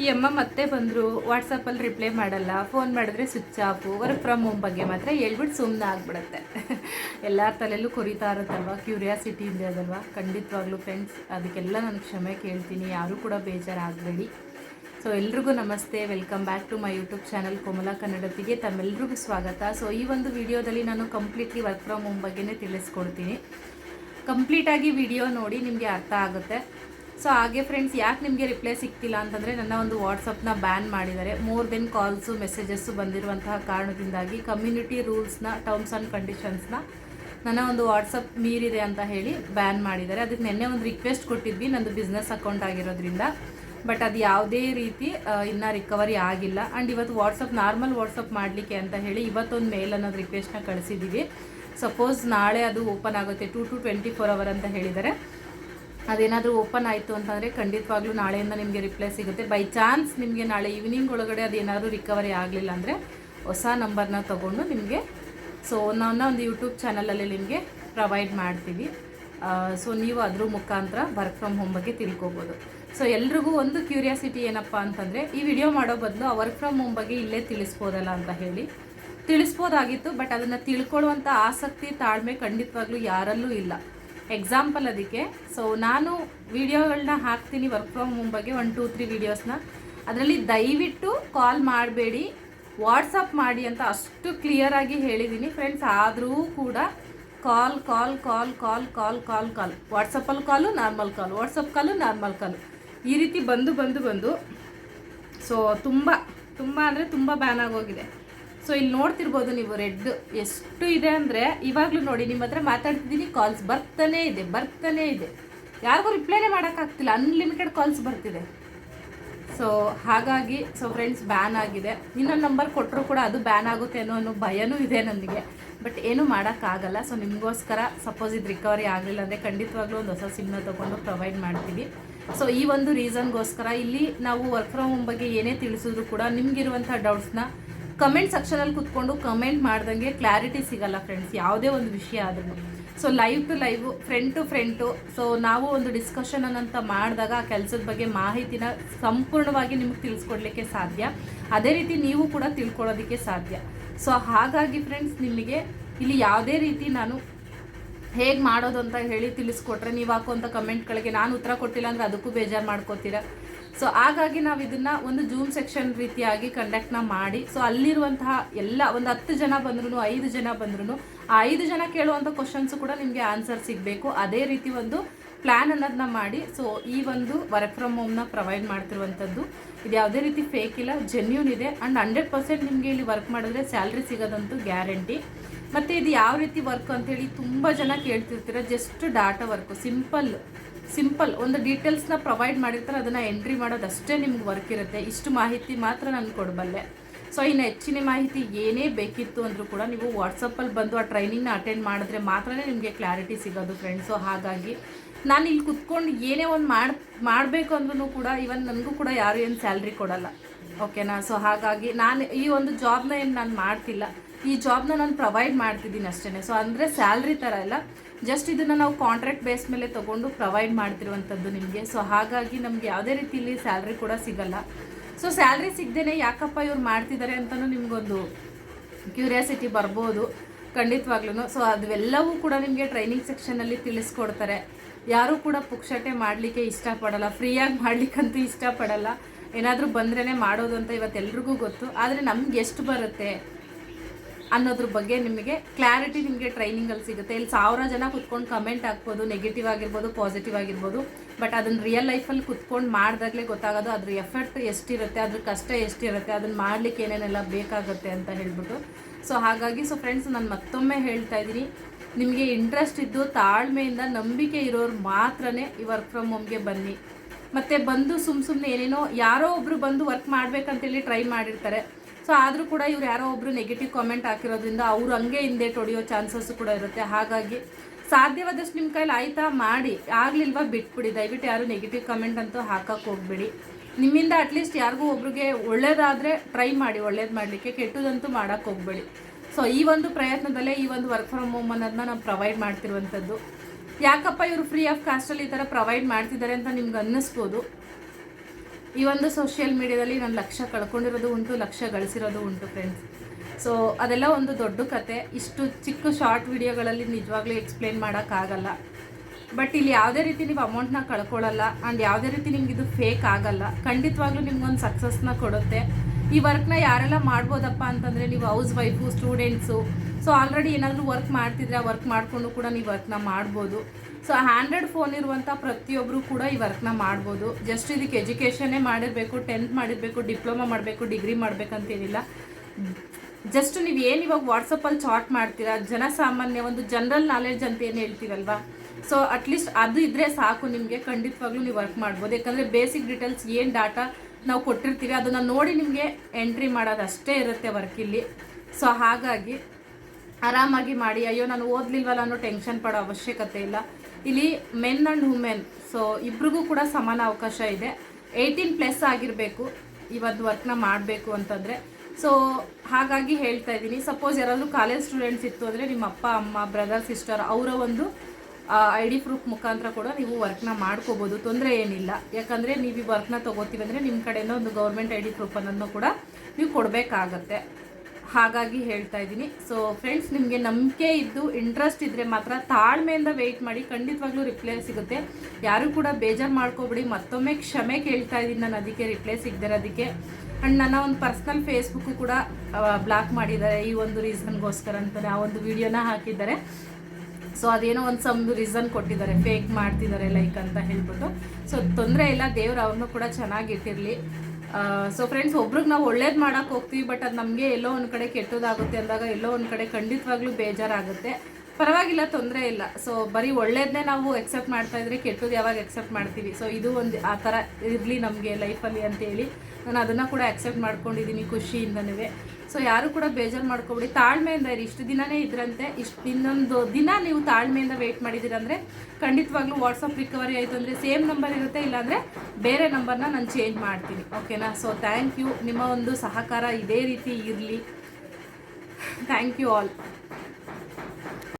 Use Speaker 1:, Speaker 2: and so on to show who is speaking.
Speaker 1: ಈ ಅಮ್ಮ ಮತ್ತೆ ಬಂದರು. ವಾಟ್ಸಪ್ಪಲ್ಲಿ ರಿಪ್ಲೈ ಮಾಡಲ್ಲ. ಫೋನ್ ಮಾಡಿದ್ರೆ switch off work from home ಬಗ್ಗೆ ಮಾತ್ರ ಹೇಳ್ಬಿಟ್ಟು ಸುಮ್ಮನೆ ಆಗ್ಬಿಡುತ್ತೆ. ಎಲ್ಲರ ತಲೆಯಲ್ಲೂ ಕೊರಿತಾ ಇರುತ್ತಲ್ವ? ಕ್ಯೂರಿಯಾಸಿಟಿ ಇದೆ ಅದಲ್ವ? ಖಂಡಿತವಾಗ್ಲೂ ಫ್ರೆಂಡ್ಸ್ ಅದಕ್ಕೆಲ್ಲ ನಾನು ಕ್ಷಮೆ ಕೇಳ್ತೀನಿ. ಯಾರೂ ಕೂಡ ಬೇಜಾರಾಗಬೇಡಿ. ಸೊ ಎಲ್ರಿಗೂ ನಮಸ್ತೆ. Welcome back to my YouTube channel Komala ಕನ್ನಡತಿಗೆ ತಮ್ಮೆಲ್ರಿಗೂ ಸ್ವಾಗತ. ಸೊ ಈ ಒಂದು ವಿಡಿಯೋದಲ್ಲಿ ನಾನು ಕಂಪ್ಲೀಟ್ಲಿ ವರ್ಕ್ ಫ್ರಮ್ ಹೋಮ್ ಬಗ್ಗೆನೇ ತಿಳಿಸ್ಕೊಡ್ತೀನಿ. ಕಂಪ್ಲೀಟಾಗಿ ವಿಡಿಯೋ ನೋಡಿ ನಿಮಗೆ ಅರ್ಥ ಆಗುತ್ತೆ. ಸೊ ಹಾಗೆ ಫ್ರೆಂಡ್ಸ್ ಯಾಕೆ ನಿಮಗೆ ರಿಪ್ಲೈ ಸಿಗ್ತಿಲ್ಲ ಅಂತಂದರೆ ನನ್ನ ಒಂದು ವಾಟ್ಸಪ್ನ ಬ್ಯಾನ್ ಮಾಡಿದ್ದಾರೆ. ಮೋರ್ ದೆನ್ ಕಾಲ್ಸು ಮೆಸೇಜಸ್ಸು ಬಂದಿರುವಂತಹ ಕಾರಣದಿಂದಾಗಿ ಕಮ್ಯುನಿಟಿ ರೂಲ್ಸ್ನ ಟರ್ಮ್ಸ್ ಆ್ಯಂಡ್ ಕಂಡೀಷನ್ಸ್ನ ನನ್ನ ಒಂದು ವಾಟ್ಸಪ್ ಮೀರಿದೆ ಅಂತ ಹೇಳಿ ಬ್ಯಾನ್ ಮಾಡಿದ್ದಾರೆ. ಅದಕ್ಕೆ ನಿನ್ನೆ ಒಂದು ರಿಕ್ವೆಸ್ಟ್ ಕೊಟ್ಟಿದ್ವಿ, ನಂದು ಬಿಸ್ನೆಸ್ ಅಕೌಂಟ್ ಆಗಿರೋದ್ರಿಂದ. ಬಟ್ ಅದು ಯಾವುದೇ ರೀತಿ ಇನ್ನೂ ರಿಕವರಿ ಆಗಿಲ್ಲ. ಆ್ಯಂಡ್ ಇವತ್ತು ವಾಟ್ಸಪ್ ನಾರ್ಮಲ್ ವಾಟ್ಸಪ್ ಮಾಡಲಿಕ್ಕೆ ಅಂತ ಹೇಳಿ ಇವತ್ತೊಂದು ಮೇಲ್ ಅನ್ನೋದು ರಿಕ್ವೆಸ್ಟ್ನ ಕಳಿಸಿದ್ದೀವಿ ಸಪೋಸ್ ನಾಳೆ ಅದು ಓಪನ್ ಆಗುತ್ತೆ to to twenty four hour ಅಂತ ಹೇಳಿದ್ದಾರೆ. ಅದೇನಾದರೂ ಓಪನ್ ಆಯಿತು ಅಂತಂದರೆ ಖಂಡಿತವಾಗ್ಲೂ ನಾಳೆಯಿಂದ ನಿಮಗೆ ರಿಪ್ಲೈ ಸಿಗುತ್ತೆ. ಬೈ ಚಾನ್ಸ್ ನಿಮಗೆ ನಾಳೆ ಈವ್ನಿಂಗ್ ಒಳಗಡೆ ಅದೇನಾದರೂ ರಿಕವರಿ ಆಗಲಿಲ್ಲ ಅಂದರೆ ಹೊಸ ನಂಬರ್ನ ತೊಗೊಂಡು ನಿಮಗೆ ಸೊ ನಾನು ಒಂದು ಯೂಟ್ಯೂಬ್ ಚಾನಲಲ್ಲಿ ನಿಮಗೆ ಪ್ರೊವೈಡ್ ಮಾಡ್ತೀವಿ. ಸೊ ನೀವು ಅದ್ರ ಮುಖಾಂತರ ವರ್ಕ್ ಫ್ರಮ್ ಹೋಮ್ ಬಗ್ಗೆ ತಿಳ್ಕೊಬೋದು. ಸೊ ಎಲ್ರಿಗೂ ಒಂದು ಕ್ಯೂರಿಯಾಸಿಟಿ ಏನಪ್ಪ ಅಂತಂದರೆ ಈ ವಿಡಿಯೋ ಮಾಡೋ ಬದಲು ಆ ವರ್ಕ್ ಫ್ರಮ್ ಹೋಮ್ ಬಗ್ಗೆ ಇಲ್ಲೇ ತಿಳಿಸ್ಬೋದಲ್ಲ ಅಂತ ಹೇಳಿ. ತಿಳಿಸ್ಬೋದಾಗಿತ್ತು ಬಟ್ ಅದನ್ನು ತಿಳ್ಕೊಳ್ಳುವಂಥ ಆಸಕ್ತಿ ತಾಳ್ಮೆ ಖಂಡಿತವಾಗ್ಲೂ ಯಾರಲ್ಲೂ ಇಲ್ಲ. ಎಕ್ಸಾಂಪಲ್ ಅದಕ್ಕೆ. ಸೊ ನಾನು ವೀಡಿಯೋಗಳನ್ನ ಹಾಕ್ತೀನಿ ವರ್ಕ್ ಫ್ರಮ್ ಹೋಮ್ ಬಗ್ಗೆ ಒನ್ ಟೂ ತ್ರೀ ವೀಡಿಯೋಸ್ನ ಅದರಲ್ಲಿ ದಯವಿಟ್ಟು ಕಾಲ್ ಮಾಡಬೇಡಿ. ವಾಟ್ಸಪ್ ಮಾಡಿ ಅಂತ ಅಷ್ಟು ಕ್ಲಿಯರಾಗಿ ಹೇಳಿದ್ದೀನಿ ಫ್ರೆಂಡ್ಸ್ ಆದರೂ ಕೂಡ ಕಾಲ್ call call call call call call ವಾಟ್ಸಪ್ಪಲ್ಲಿ call normal call WhatsApp call normal call ಈ ರೀತಿ ಬಂದು ಬಂದು ಬಂದು. ಸೊ ತುಂಬ ತುಂಬ ಅಂದರೆ ತುಂಬ ಬ್ಯಾನ್ ಆಗೋಗಿದೆ. ಸೊ ಇಲ್ಲಿ ನೋಡ್ತಿರ್ಬೋದು ನೀವು ರೆಡ್ ಎಷ್ಟು ಇದೆ ಅಂದರೆ ಇವಾಗಲೂ ನೋಡಿ ನಿಮ್ಮ ಹತ್ರ ಮಾತಾಡ್ತಿದ್ದೀನಿ ಕಾಲ್ಸ್ ಬರ್ತಾನೇ ಇದೆ ಬರ್ತಾನೇ ಇದೆ. ಯಾರಿಗೂ ರಿಪ್ಲೈನೇ ಮಾಡೋಕ್ಕಾಗ್ತಿಲ್ಲ ಅನ್ಲಿಮಿಟೆಡ್ ಕಾಲ್ಸ್ ಬರ್ತಿದೆ. ಸೊ ಹಾಗಾಗಿ ಸೊ ಫ್ರೆಂಡ್ಸ್ ಬ್ಯಾನ್ ಆಗಿದೆ. ಇನ್ನೊಂದು ನಂಬರ್ ಕೊಟ್ಟರು ಕೂಡ ಅದು ಬ್ಯಾನ್ ಆಗುತ್ತೆ ಅನ್ನೋ ಅನ್ನೋ ಭಯನೂ ಇದೆ ನನಗೆ ಬಟ್ ಏನೂ ಮಾಡೋಕ್ಕಾಗಲ್ಲ ಸೊ ನಿಮಗೋಸ್ಕರ ಸಪೋಸ್ ಇದು ರಿಕವರಿ ಆಗಲಿಲ್ಲ ಅಂದರೆ ಖಂಡಿತವಾಗ್ಲೂ ಒಂದು ಹೊಸ ಸಿಮ್ನ ತೊಗೊಂಡು ಪ್ರೊವೈಡ್ ಮಾಡ್ತೀವಿ. ಸೊ ಈ ಒಂದು ರೀಸನ್ಗೋಸ್ಕರ ಇಲ್ಲಿ ನಾವು ವರ್ಕ್ ಫ್ರಮ್ ಹೋಮ್ ಬಗ್ಗೆ ಏನೇ ತಿಳಿಸಿದ್ರು ಕೂಡ ನಿಮಗಿರುವಂಥ ಡೌಟ್ಸ್ನ ಕಮೆಂಟ್ ಸೆಕ್ಷನಲ್ಲಿ ಕುತ್ಕೊಂಡು ಕಮೆಂಟ್ ಮಾಡ್ದಂಗೆ ಕ್ಲಾರಿಟಿ ಸಿಗಲ್ಲ ಫ್ರೆಂಡ್ಸ್ ಯಾವುದೇ ಒಂದು ವಿಷಯ ಆದ್ರೂ. So live to live friend to friend so ನಾವು ಒಂದು ಡಿಸ್ಕಷನ್ ಅಂತ ಮಾಡಿದಾಗ ಆ ಕೆಲಸದ ಬಗ್ಗೆ ಮಾಹಿತಿನ ಸಂಪೂರ್ಣವಾಗಿ ನಿಮ್ಗೆ ತಿಳಿಸ್ಕೊಡ್ಲಿಕ್ಕೆ ಸಾಧ್ಯ. ಅದೇ ರೀತಿ ನೀವು ಕೂಡ ತಿಳ್ಕೊಳ್ಳೋದಕ್ಕೆ ಸಾಧ್ಯ. ಸೊ ಹಾಗಾಗಿ ಫ್ರೆಂಡ್ಸ್ ನಿಮಗೆ ಇಲ್ಲಿ ಯಾವುದೇ ರೀತಿ ನಾನು ಹೇಗೆ ಮಾಡೋದು ಅಂತ ಹೇಳಿ ತಿಳಿಸ್ಕೊಟ್ರೆ, ನೀವು ಹಾಕುವಂಥ ಕಮೆಂಟ್ಗಳಿಗೆ ನಾನು ಉತ್ತರ ಕೊಟ್ಟಿಲ್ಲ ಅಂದರೆ ಅದಕ್ಕೂ ಬೇಜಾರು ಮಾಡ್ಕೋತೀರಾ. ಸೊ ಹಾಗಾಗಿ ನಾವು ಇದನ್ನ ಒಂದು ಜೂಮ್ ಸೆಕ್ಷನ್ ರೀತಿಯಾಗಿ ಕಂಡಕ್ಟ್ನ ಮಾಡಿ ಸೊ ಅಲ್ಲಿರುವಂತಹ ಎಲ್ಲ ಒಂದು ಹತ್ತು ಜನ ಬಂದ್ರು ಐದು ಜನ ಬಂದ್ರು ಆ ಐದು ಜನ ಕೇಳುವಂಥ ಕ್ವಶನ್ಸು ಕೂಡ ನಿಮಗೆ ಆನ್ಸರ್ ಸಿಗಬೇಕು. ಅದೇ ರೀತಿ ಒಂದು ಪ್ಲ್ಯಾನ್ ಅನ್ನೋದನ್ನ ಮಾಡಿ ಸೊ ಈ ಒಂದು ವರ್ಕ್ ಫ್ರಮ್ ಹೋಮ್ನ ಪ್ರೊವೈಡ್ ಮಾಡ್ತಿರುವಂಥದ್ದು. ಇದು ಯಾವುದೇ ರೀತಿ ಫೇಕ್ ಇಲ್ಲ ಜೆನ್ಯೂನ್ ಇದೆ. ಆ್ಯಂಡ್ ಹಂಡ್ರೆಡ್ ಪರ್ಸೆಂಟ್ ನಿಮಗೆ ಇಲ್ಲಿ ವರ್ಕ್ ಮಾಡಿದ್ರೆ ಸ್ಯಾಲ್ರಿ ಸಿಗೋದಂತೂ ಗ್ಯಾರಂಟಿ ಮತ್ತು ಇದು ಯಾವ ರೀತಿ ವರ್ಕ್ ಅಂತೇಳಿ ತುಂಬ ಜನ ಕೇಳ್ತಿರ್ತೀರ just data work simple simple ಒಂದು ಡೀಟೇಲ್ಸ್ನ ಪ್ರೊವೈಡ್ ಮಾಡಿರ್ತಾರೆ, ಅದನ್ನು ಎಂಟ್ರಿ ಮಾಡೋದಷ್ಟೇ ನಿಮ್ಗೆ ವರ್ಕ್ ಇರುತ್ತೆ. ಇಷ್ಟು ಮಾಹಿತಿ ಮಾತ್ರ ನಾನು ಕೊಡಬಲ್ಲೆ. ಸೊ ಇನ್ನು ಹೆಚ್ಚಿನ ಮಾಹಿತಿ ಏನೇ ಬೇಕಿತ್ತು ಅಂದರೂ ಕೂಡ ನೀವು ವಾಟ್ಸಪ್ಪಲ್ಲಿ ಬಂದು ಆ ಟ್ರೈನಿಂಗ್ನ ಅಟೆಂಡ್ ಮಾಡಿದ್ರೆ ಮಾತ್ರನೇ ನಿಮಗೆ ಕ್ಲಾರಿಟಿ ಸಿಗೋದು ಫ್ರೆಂಡ್ಸು ಹಾಗಾಗಿ ನಾನು ಇಲ್ಲಿ ಕುತ್ಕೊಂಡು ಏನೇ ಒಂದು ಮಾಡಿ, ಮಾಡಬೇಕು ಅಂದ್ರೂ ಕೂಡ ಇವನ್ ನನಗೂ ಕೂಡ ಯಾರು ಏನು ಸ್ಯಾಲ್ರಿ ಕೊಡಲ್ಲ. ಓಕೆನಾ ಸೊ ಹಾಗಾಗಿ ನಾನು ಈ ಒಂದು ಜಾಬ್ನ ಏನು ನಾನು ಮಾಡ್ತಿಲ್ಲ. ಈ ಜಾಬ್ನ ನಾನು ಪ್ರೊವೈಡ್ ಮಾಡ್ತಿದ್ದೀನಿ ಅಷ್ಟೇ ಸೊ ಅಂದರೆ ಸ್ಯಾಲ್ರಿ ಥರ ಇಲ್ಲ ಜಸ್ಟ್ ಇದನ್ನು ನಾವು ಕಾಂಟ್ರಾಕ್ಟ್ ಬೇಸ್ ಮೇಲೆ ತೊಗೊಂಡು ಪ್ರೊವೈಡ್ ಮಾಡ್ತಿರುವಂಥದ್ದು ನಿಮಗೆ. ಸೊ ಹಾಗಾಗಿ ನಮ್ಗೆ ಯಾವುದೇ ರೀತಿಯಲ್ಲಿ ಸ್ಯಾಲ್ರಿ ಕೂಡ ಸಿಗಲ್ಲ. ಸೊ ಸ್ಯಾಲ್ರಿ ಸಿಗದೇನೆ ಯಾಕಪ್ಪ ಇವ್ರು ಮಾಡ್ತಿದ್ದಾರೆ ಅಂತಲೂ ನಿಮಗೊಂದು ಕ್ಯೂರಿಯಾಸಿಟಿ ಬರ್ಬೋದು. ಖಂಡಿತವಾಗ್ಲೂ ಸೊ ಅದೆಲ್ಲವೂ ಕೂಡ ನಿಮಗೆ ಟ್ರೈನಿಂಗ್ ಸೆಕ್ಷನಲ್ಲಿ ತಿಳಿಸ್ಕೊಡ್ತಾರೆ. ಯಾರೂ ಕೂಡ ಪುಕ್ಷಟೆ ಮಾಡಲಿಕ್ಕೆ ಇಷ್ಟಪಡಲ್ಲ. ಫ್ರೀಯಾಗಿ ಮಾಡಲಿಕ್ಕಂತೂ ಇಷ್ಟಪಡಲ್ಲ. ಏನಾದರೂ ಬಂದ್ರೇ ಮಾಡೋದು ಅಂತ ಇವತ್ತೆಲ್ರಿಗೂ ಗೊತ್ತು. ಆದರೆ ನಮ್ಗೆ ಎಷ್ಟು ಬರುತ್ತೆ? ಅನ್ನೋದ್ರ ಬಗ್ಗೆ ನಿಮಗೆ ಕ್ಲಾರಿಟಿ ನಿಮಗೆ ಟ್ರೈನಿಂಗಲ್ಲಿ ಸಿಗುತ್ತೆ. ಇಲ್ಲಿ ಸಾವಿರ ಜನ ಕುತ್ಕೊಂಡು ಕಮೆಂಟ್ ಹಾಕ್ಬೋದು ನೆಗೆಟಿವ್ ಆಗಿರ್ಬೋದು ಪಾಸಿಟಿವ್ ಆಗಿರ್ಬೋದು ಬಟ್ ಅದನ್ನು ರಿಯಲ್ ಲೈಫಲ್ಲಿ ಕುತ್ಕೊಂಡು ಮಾಡಿದಾಗಲೇ ಗೊತ್ತಾಗೋದು ಅದ್ರ ಎಫರ್ಟ್ ಎಷ್ಟಿರುತ್ತೆ, ಅದ್ರ ಕಷ್ಟ ಎಷ್ಟಿರುತ್ತೆ, ಅದನ್ನು ಮಾಡಲಿಕ್ಕೆ ಏನೇನೆಲ್ಲ ಬೇಕಾಗುತ್ತೆ ಅಂತ ಹೇಳ್ಬಿಟ್ಟು. ಸೊ ಹಾಗಾಗಿ ಸೊ ಫ್ರೆಂಡ್ಸ್ ನಾನು ಮತ್ತೊಮ್ಮೆ ಹೇಳ್ತಾ ಇದ್ದೀನಿ. ನಿಮಗೆ ಇಂಟ್ರೆಸ್ಟ್ ಇದ್ದು ತಾಳ್ಮೆಯಿಂದ ನಂಬಿಕೆ ಇರೋರು ಮಾತ್ರನೇ ಈ ವರ್ಕ್ ಫ್ರಮ್ ಹೋಮ್ಗೆ ಬನ್ನಿ. ಮತ್ತು ಬಂದು ಸುಮ್ಮ ಸುಮ್ಮನೆ ಏನೇನೋ ಯಾರೋ ಒಬ್ಬರು ಬಂದು ವರ್ಕ್ ಮಾಡಬೇಕಂತೇಳಿ ಟ್ರೈ ಮಾಡಿರ್ತಾರೆ. ಸೊ ಆದರೂ ಕೂಡ ಇವ್ರು ಯಾರೋ ಒಬ್ಬರು ನೆಗೆಟಿವ್ ಕಾಮೆಂಟ್ ಹಾಕಿರೋದ್ರಿಂದ ಅವ್ರು ಹಂಗೆ ಹಿಂದೆ ತೊಡಿಯೋ ಚಾನ್ಸಸ್ ಕೂಡ ಇರುತ್ತೆ. ಹಾಗಾಗಿ ಸಾಧ್ಯವಾದಷ್ಟು ನಿಮ್ಮ ಕೈಲಿ ಆಯ್ತಾ? ಮಾಡಿ. ಆಗಲಿಲ್ವಾ? ಬಿಟ್ಬಿಡಿ. ದಯವಿಟ್ಟು ಯಾರು ನೆಗೆಟಿವ್ ಕಮೆಂಟ್ ಅಂತೂ ಹಾಕಕ್ಕೆ ಹೋಗ್ಬೇಡಿ. ನಿಮ್ಮಿಂದ ಅಟ್ಲೀಸ್ಟ್ ಯಾರಿಗೂ ಒಬ್ರಿಗೆ ಒಳ್ಳೇದಾದರೆ ಟ್ರೈ ಮಾಡಿ. ಒಳ್ಳೇದು ಮಾಡಲಿಕ್ಕೆ ಕೆಟ್ಟದಂತೂ ಮಾಡೋಕ್ಕೆ ಹೋಗ್ಬೇಡಿ. ಸೊ ಈ ಒಂದು ಪ್ರಯತ್ನದಲ್ಲೇ ಈ ಒಂದು ವರ್ಕ್ ಫ್ರಮ್ ಹೋಮ್ ಅನ್ನೋದನ್ನ ನಾವು ಪ್ರೊವೈಡ್ ಮಾಡ್ತಿರುವಂಥದ್ದು. ಯಾಕಪ್ಪ ಇವರು ಫ್ರೀ ಆಫ್ ಕಾಸ್ಟಲ್ಲಿ ಈ ಥರ ಪ್ರೊವೈಡ್ ಮಾಡ್ತಿದ್ದಾರೆ ಅಂತ ನಿಮ್ಗೆ ಅನ್ನಿಸ್ಬೋದು? ಈ ಒಂದು ಸೋಷಿಯಲ್ ಮೀಡಿಯಾದಲ್ಲಿ ನಾನು ಲಕ್ಷ ಕಳ್ಕೊಂಡಿರೋದು ಉಂಟು, ಲಕ್ಷ ಗಳಿಸಿರೋದು ಉಂಟು ಫ್ರೆಂಡ್ಸ್ ಸೊ ಅದೆಲ್ಲ ಒಂದು ದೊಡ್ಡ ಕತೆ. ಇಷ್ಟು ಚಿಕ್ಕ ಶಾರ್ಟ್ ವಿಡಿಯೋಗಳಲ್ಲಿ ನಿಜವಾಗ್ಲೂ ಎಕ್ಸ್ಪ್ಲೇನ್ ಮಾಡೋಕ್ಕಾಗಲ್ಲ. ಬಟ್ ಇಲ್ಲಿ ಯಾವುದೇ ರೀತಿ ನೀವು ಅಮೌಂಟ್ನ ಕಳ್ಕೊಳ್ಳಲ್ಲ ಆ್ಯಂಡ್ ಯಾವುದೇ ರೀತಿ ನಿಮ್ಗೆ ಇದು ಫೇಕ್ ಆಗಲ್ಲ. ಖಂಡಿತವಾಗ್ಲೂ ನಿಮ್ಗೊಂದು ಸಕ್ಸಸ್ನ ಕೊಡುತ್ತೆ. ಈ ವರ್ಕ್ನ ಯಾರೆಲ್ಲ ಮಾಡ್ಬೋದಪ್ಪ ಅಂತಂದರೆ ನೀವು house wife students so already ಏನಾದರೂ ವರ್ಕ್ ಮಾಡ್ತಿದ್ರೆ ವರ್ಕ್ ಮಾಡಿಕೊಂಡು ಕೂಡ ನೀವು ವರ್ಕ್ನ ಮಾಡ್ಬೋದು. ಸೊ ಹ್ಯಾಂಡ್ರೆಡ್ ಫೋನ್ ಇರುವಂಥ ಪ್ರತಿಯೊಬ್ಬರು ಕೂಡ ಈ ವರ್ಕ್ನ ಮಾಡ್ಬೋದು. ಜಸ್ಟ್ ಇದಕ್ಕೆ ಎಜುಕೇಷನ್ನೇ ಮಾಡಿರಬೇಕು ಟೆಂತ್ ಮಾಡಿರಬೇಕು ಡಿಪ್ಲೊಮಾ ಮಾಡಬೇಕು ಡಿಗ್ರಿ ಮಾಡಬೇಕಂತೇನಿಲ್ಲ. ಜಸ್ಟ್ ನೀವು ಏನು ಇವಾಗ ವಾಟ್ಸಪ್ಪಲ್ಲಿ ಚಾಟ್ ಮಾಡ್ತೀರಾ? ಜನಸಾಮಾನ್ಯ ಒಂದು ಜನರಲ್ ನಾಲೆಡ್ಜ್ ಅಂತ ಏನು ಹೇಳ್ತೀವಲ್ವಾ ಸೊ ಅಟ್ಲೀಸ್ಟ್ ಅದು ಇದ್ದರೆ ಸಾಕು, ನಿಮಗೆ ಖಂಡಿತವಾಗ್ಲೂ ನೀವು ವರ್ಕ್ ಮಾಡ್ಬೋದು. ಯಾಕಂದರೆ ಬೇಸಿಕ್ ಡೀಟೇಲ್ಸ್ ಏನು ಡಾಟಾ ನಾವು ಕೊಟ್ಟಿರ್ತೀವಿ. ಅದನ್ನು ನೋಡಿ ನಿಮಗೆ ಎಂಟ್ರಿ ಮಾಡೋದು ಅಷ್ಟೇ ಇರುತ್ತೆ ವರ್ಕಿಲ್ಲಿ ಸೊ ಹಾಗಾಗಿ ಆರಾಮಾಗಿ ಮಾಡಿ. ಅಯ್ಯೋ, ನಾನು ಓದಲಿಲ್ವಲ್ಲ ಅನ್ನೋ ಟೆನ್ಷನ್ ಪಡೋ ಅವಶ್ಯಕತೆ ಇಲ್ಲ. ಇಲ್ಲಿ ಮೆನ್ ಆ್ಯಂಡ್ ವುಮೆನ್ ಸೊ ಇಬ್ರಿಗೂ ಕೂಡ ಸಮಾನ ಅವಕಾಶ ಇದೆ. ಏಯ್ಟೀನ್ ಪ್ಲಸ್ ಆಗಿರಬೇಕು. ಇವತ್ತು ವರ್ಕ್ನ ಮಾಡಬೇಕು ಅಂತಂದರೆ. ಸೊ ಹಾಗಾಗಿ ಹೇಳ್ತಾ ಇದ್ದೀನಿ. ಸಪೋಸ್ ಯಾರಾದರೂ ಕಾಲೇಜ್ ಸ್ಟೂಡೆಂಟ್ಸ್ ಇತ್ತು ಅಂದರೆ ನಿಮ್ಮ ಅಪ್ಪ, ಅಮ್ಮ ಬ್ರದರ್ ಸಿಸ್ಟರ್ ಅವರ ಒಂದು ಐ ಡಿ ಪ್ರೂಫ್ ಮುಖಾಂತರ ಕೂಡ ನೀವು ವರ್ಕ್ನ ಮಾಡ್ಕೋಬೋದು, ತೊಂದರೆ ಏನಿಲ್ಲ. ಯಾಕಂದರೆ ನೀವು ಈ ವರ್ಕ್ನ ತೊಗೋತೀವಿ ಅಂದರೆ ನಿಮ್ಮ ಕಡೆಯಿಂದ ಒಂದು ಗೌರ್ಮೆಂಟ್ ಐ ಡಿ ಪ್ರೂಫ್ ಅನ್ನೋದನ್ನು ಕೂಡ ನೀವು ಕೊಡಬೇಕಾಗತ್ತೆ. ಹಾಗಾಗಿ ಹೇಳ್ತಾ ಇದ್ದೀನಿ. ಸೊ ಫ್ರೆಂಡ್ಸ್ ನಿಮಗೆ ನಂಬಿಕೆ ಇದ್ದು ಇಂಟ್ರೆಸ್ಟ್ ಇದ್ದರೆ ಮಾತ್ರ ತಾಳ್ಮೆಯಿಂದ ವೆಯ್ಟ್ ಮಾಡಿ ಖಂಡಿತವಾಗ್ಲೂ ರಿಪ್ಲೈ ಸಿಗುತ್ತೆ. ಯಾರೂ ಕೂಡ ಬೇಜಾರು ಮಾಡ್ಕೋಬಿಡಿ. ಮತ್ತೊಮ್ಮೆ ಕ್ಷಮೆ ಕೇಳ್ತಾ ಇದ್ದೀನಿ ನಾನು ಅದಕ್ಕೆ ರಿಪ್ಲೈ ಸಿಗದಿರೋದಕ್ಕೆ ಆ್ಯಂಡ್ ನನ್ನ ಒಂದು ಪರ್ಸ್ನಲ್ ಫೇಸ್ಬುಕ್ಕು ಕೂಡ ಬ್ಲಾಕ್ ಮಾಡಿದ್ದಾರೆ. ಈ ಒಂದು ರೀಸನ್ಗೋಸ್ಕರ ಅಂತಲೇ ಆ ಒಂದು ವಿಡಿಯೋನ ಹಾಕಿದ್ದಾರೆ. ಸೊ ಅದೇನೋ ಒಂದು ಸಮ್ ರೀಸನ್ ಕೊಟ್ಟಿದ್ದಾರೆ ಫೇಕ್ ಮಾಡ್ತಿದ್ದಾರೆ ಲೈಕ್ ಅಂತ ಹೇಳ್ಬಿಟ್ಟು. ಸೊ ತೊಂದರೆ ಇಲ್ಲ, ದೇವ್ರು ಅವ್ರನ್ನೂ ಕೂಡ ಚೆನ್ನಾಗಿಟ್ಟಿರಲಿ ಸೊ ಫ್ರೆಂಡ್ಸ್ ಒಬ್ರಿಗೆ ನಾವು ಒಳ್ಳೇದು ಮಾಡೋಕೆ ಹೋಗ್ತೀವಿ ಬಟ್ ಅದು ನಮಗೆ ಎಲ್ಲೋ ಒಂದು ಕಡೆ ಕೆಟ್ಟದಾಗುತ್ತೆ ಅಂದಾಗ ಎಲ್ಲೋ ಒಂದು ಕಡೆ ಖಂಡಿತವಾಗ್ಲೂ ಬೇಜಾರಾಗುತ್ತೆ. ಪರವಾಗಿಲ್ಲ, ತೊಂದರೆ ಇಲ್ಲ. ಸೊ ಬರೀ ಒಳ್ಳೇದನ್ನೇ ನಾವು ಎಕ್ಸೆಪ್ಟ್ ಮಾಡ್ತಾ ಇದ್ರೆ ಕೆಟ್ಟದ್ದು ಯಾವಾಗ ಎಕ್ಸೆಪ್ಟ್ ಮಾಡ್ತೀವಿ. ಸೊ ಇದು ಒಂದು ಆ ಥರ ಇರಲಿ ನಮಗೆ ಲೈಫಲ್ಲಿ ಅಂತೇಳಿ. ನಾನು ಅದನ್ನು ಕೂಡ ಅಕ್ಸೆಪ್ಟ್ ಮಾಡ್ಕೊಂಡಿದ್ದೀನಿ ಖುಷಿಯಿಂದನೇ. ಸೊ ಯಾರು ಕೂಡ ಬೇಜಾರು ಮಾಡ್ಕೊಬಿಡಿ. ತಾಳ್ಮೆಯಿಂದ ಇರಿ ಇಷ್ಟು ದಿನನೇ ಇದ್ರಂತೆ, ಇಷ್ಟು ಇನ್ನೊಂದು ದಿನ ನೀವು ತಾಳ್ಮೆಯಿಂದ ವೇಟ್ ಮಾಡಿದ್ದೀರಂದರೆ ಖಂಡಿತವಾಗ್ಲೂ ವಾಟ್ಸಪ್ ರಿಕವರಿ ಆಯಿತು ಅಂದರೆ ಸೇಮ್ ನಂಬರ್ ಇರುತ್ತೆ, ಇಲ್ಲಾಂದರೆ ಬೇರೆ ನಂಬರ್ನ ನಾನು ಚೇಂಜ್ ಮಾಡ್ತೀನಿ. ಓಕೆನಾ ಸೊ ಥ್ಯಾಂಕ್ ಯು ನಿಮ್ಮ ಒಂದು ಸಹಕಾರ ಇದೇ ರೀತಿ ಇರಲಿ. Thank you all